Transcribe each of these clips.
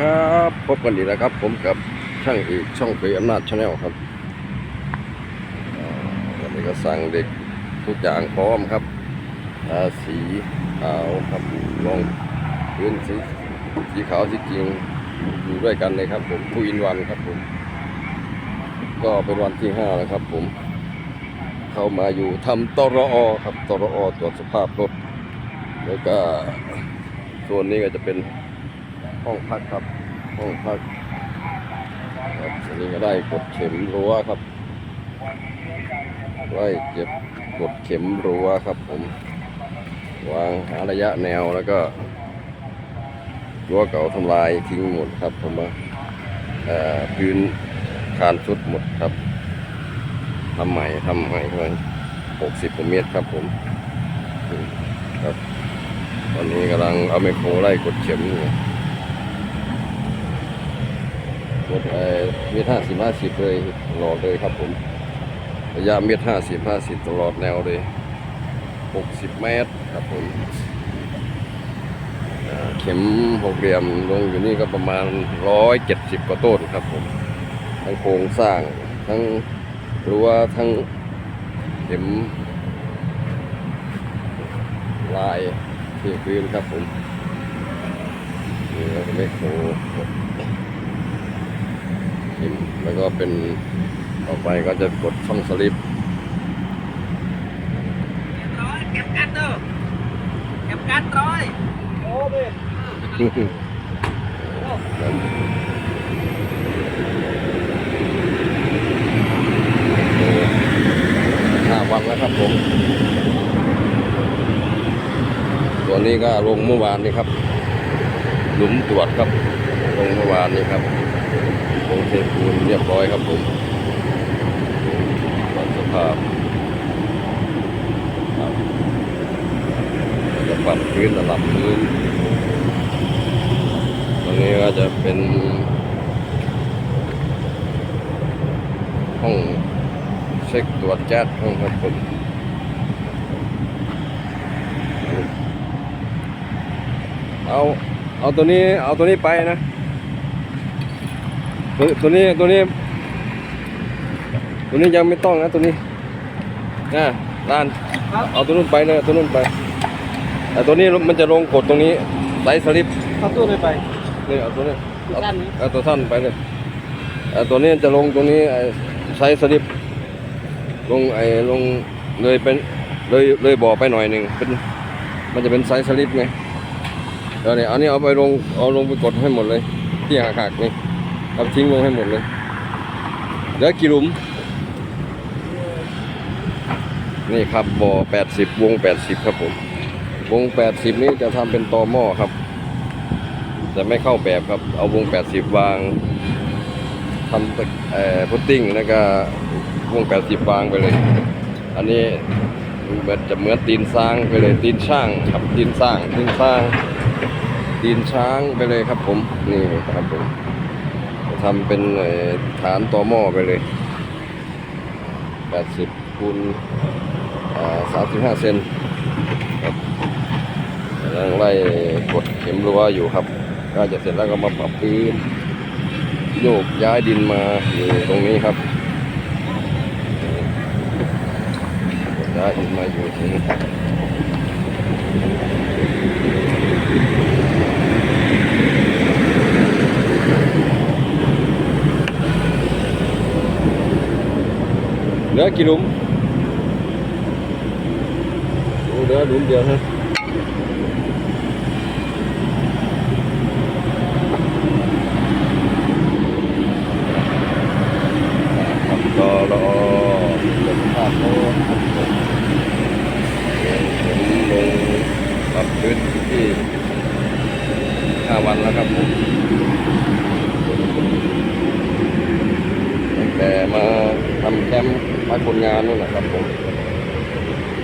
ครับพบกันอีกแล้วครับ ผมกับช่างอีกช่องเผยอำนาจชาแนลครับวันนี้ก็สั่งเด็กทุกอย่างพร้อมครับทาสีขาวครับลองพื้นสีสีขาวสีจริงอยู่ด้วยกันเลยครับผมทูอินวันครับผม ก็เป็นวันที่ห้าแล้วครับผม เข้ามาอยู่ทำตรอครับตรอตรวจสภาพรถแล้วก็ส่วนนี้ก็จะเป็น ห้องพักครับห้องพักครับอันนี้ก็ได้กดเข็มรั้วครับไล่เก็บกดเข็มรั้วครับผมวางหาระยะแนวแล้วก็รั้วเก่าทำลายทิ้งหมดครับผมว่าพื้นคานสุดหมดครับทำใหม่ทำใหม่เท่านั้นหกสิบเมตรครับผมครับ ตอนนี้กำลังเอาไมโครไล่กดเข็มอยู่ กดเอ่อเมตรห้าสิบห้าสิบเลยตลอดเลยครับผมระยะเมตรห้าสิบห้าสิบตลอดแนวเลยหกสิบเมตรครับผมเข็มหกเหลี่ยมลงอยู่นี่ก็ประมาณร้อยเจ็ดสิบกว่าต้นครับผม ทั้งโครงสร้างทั้งรั้วทั้งเข็มลายที่พื้นครับผมนี่เราไม่โค รพิมพ์แล้วก็เป็นต่อไปก็จะกดช่องสลิปร้อยเก็บกันเด้อเก็บกันร้อยโอ้เบ้ห้าวันแล้วครับผม ตัวนี้ก็ลงเมื่อวานนี้ครับ หลุมตรวจครับ ลงเมื่อวานนี้ครับ ลงเทปูนเรียบร้อยครับผมสภาพครับจะปรับพื้นระดับพื้นตรงนี้ก็จะเป็น ห้องเช็คตรวจแจ๊ดห้องครับผมเอา เอาตัวนี้ เอาตัวนี้ไปนะ ตัวตัวนี้ตัวนี้ ตัวนี้ยังไม่ต้องนะตัวนี้นะด้านเอาตัวนู้นไปเลยเอาตัวนู้นไป แต่ตัวนี้มันจะลงกดตรงนี้ไซส์สลิปเข้าตู้เลยไปนี่เอาตัวนี้เอาด้านนี้เอาตัวสั้นไปเลยเอาตัวนี้จะลงตรงนี้ไอ้ไซส์สลิปลงไอ้ลงเลยเป็นเลยเลยบ่อไปหน่อยหนึ่งเป็นมันจะเป็นไซส์สลิปไงเดี๋ยวนี้อันนี้เอาไปลงเอาลงไปกดให้หมดเลยที่หักหักๆนี่ เอาทิ้งลงให้หมดเลยเหลือกี่หลุม นี่ครับบ่อแปดสิบวงแปดสิบครับผม วงแปดสิบนี้จะทำเป็นตอหม้อครับ จะไม่เข้าแบบครับ เอาวง 80 วางทำตะเอ่อพุตติ้งแล้วก็วง 80 วางไปเลย อันนี้มันจะเหมือนตีนสร้างไปเลยตีนช่างครับตีนสร้างตีนสร้างตีนช้างไปเลยครับผม นี่ครับผม ทำเป็นฐานต่อหม้อไปเลย 80คูณ35 เซนครับกำลังไล่กดเข็มรั้วอยู่ครับก็จะเสร็จแล้วก็มาปรับพื้นโยกย้ายดินมาอยู่ตรงนี้ครับย้ายดินมาอยู่ตรงนี้ เหลือกี่หลุมโอ้เหลือหลุมเดียวฮะ ครับก็รอเก็บภาพโน้ตครับผมผมลงปรับพื้นที่ห้าวันแล้วครับผมตั้งแต่มาทำแคมป์พัก คนงานนู่นนะครับผม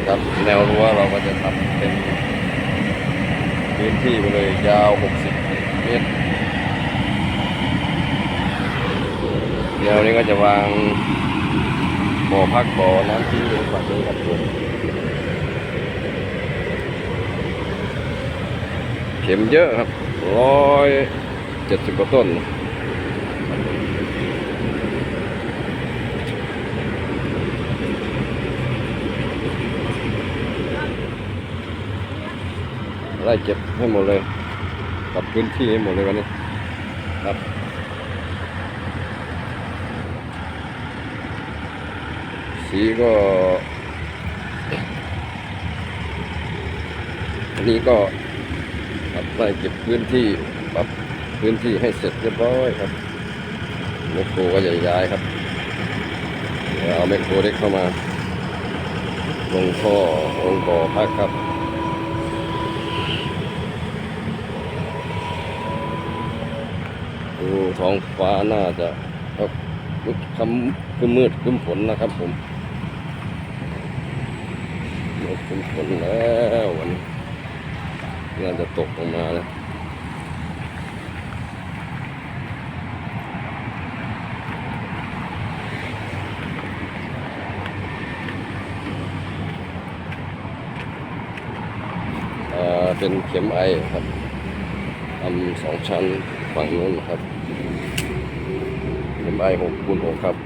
ครับแนวรั้วเราก็จะทำเป็นพื้นที่ไปเลยยาว 60 เมตรแนวนี้ก็จะวางบ่อพักบ่อน้ำทิ้งลงฝั่งนี้ครับผมเข็มเยอะครับร้อยเจ็ดสิบกว่าต้น ไล่เก็บให้หมดเลยปรับพื้นที่ให้หมดเลยวันนี้ครับสีก็อันนี้ก็ครับไล่เก็บพื้นที่ปรับพื้นที่ให้เสร็จเรียบร้อยครับแมคโครก็จะย้ายครับเดี๋ยวเอาแมคโครเล็กเข้ามาลงท่อลงบ่อพักครับ ดูท้องฟ้าน่าจะครับลุกคำคือมืดคือฝนนะครับผมมืดคือฝนแล้ววันนี้น่าจะตกลงมานะอ่าเป็นเข็มไอครับทำสองชั้นฝั่งนู้นครับ ไอหกคูณหกครับ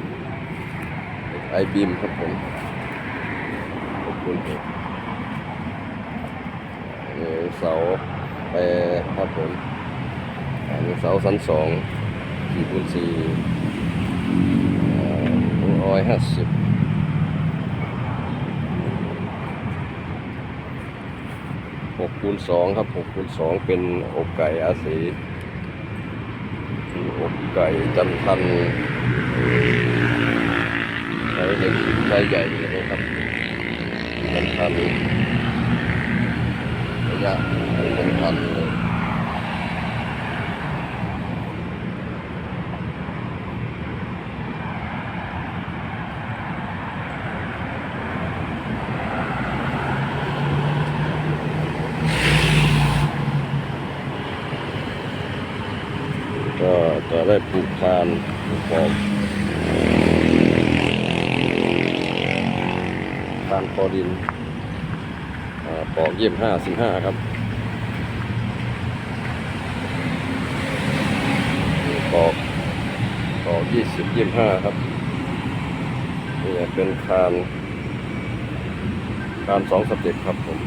ไอบีมครับผมหกคูณหกเสาแปรครับผมอันเสาชั้นสองสี่คูณสี่ร้อยห้าสิบหกคูณสองครับหกคูณสองเป็นอกไก่อาศี อกไก่จันทันใช้เล็กใช้ใหญ่นะครับจันทันระยะจันทันเลยก็จะได้ปลู กานปลูกหอมทานพอดินปอกเยี่ยมห้าสิบห้าครับปอกปอกยี่สิบเยี่สิบห้าครับนี่เป็นคานคานสองสเต็ปครับผม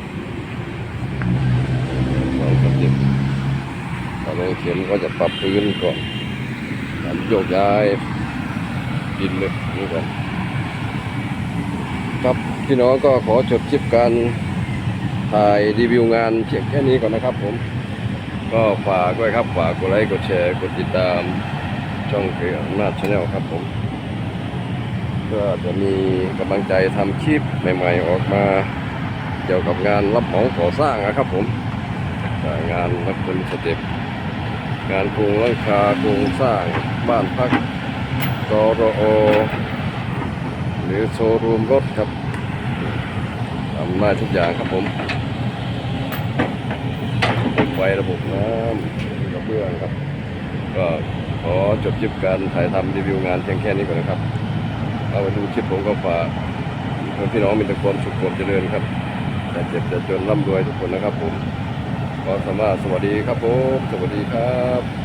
สองสเต็ปตอนนี้เข็มก็จะปรับพื้นก่อน โยกย้ายดินเลยนี่ก่อนครับพี่น้องก็ขอจบคลิปการถ่ายรีวิวงานเพียงแค่นี้ก่อนนะครับผม ก็ฝากด้วยครับฝากกดไลค์กดแชร์กดติดตามช่องเกียร์นาชแนลครับผมก็จะมีกำลังใจทำคลิปใหม่ๆออกมา เกี่ยวกับงานรับเหมาก่อสร้างนะครับผมงานรับเป็นสเต็ป งานโครงหลังคาโครงสร้างบ้านพักกรอหรือโชว์รูมรถครับทำมาทุกอย่างครับผมระบบไฟระบบน้ำกระเบื้องครับ ก็ขอจบคลิปการถ่ายทำรีวิวงานเพียงแค่นี้ก่อนนะครับ เอาไปดูคลิปผมก็ฝากเพื่อนพี่น้องมีแต่ความสุขความเจริญครับแต่เจ็บแต่จนร่ำรวยทุกคนนะครับผม ขอสมาสวัสดีครับผม สวัสดีครับ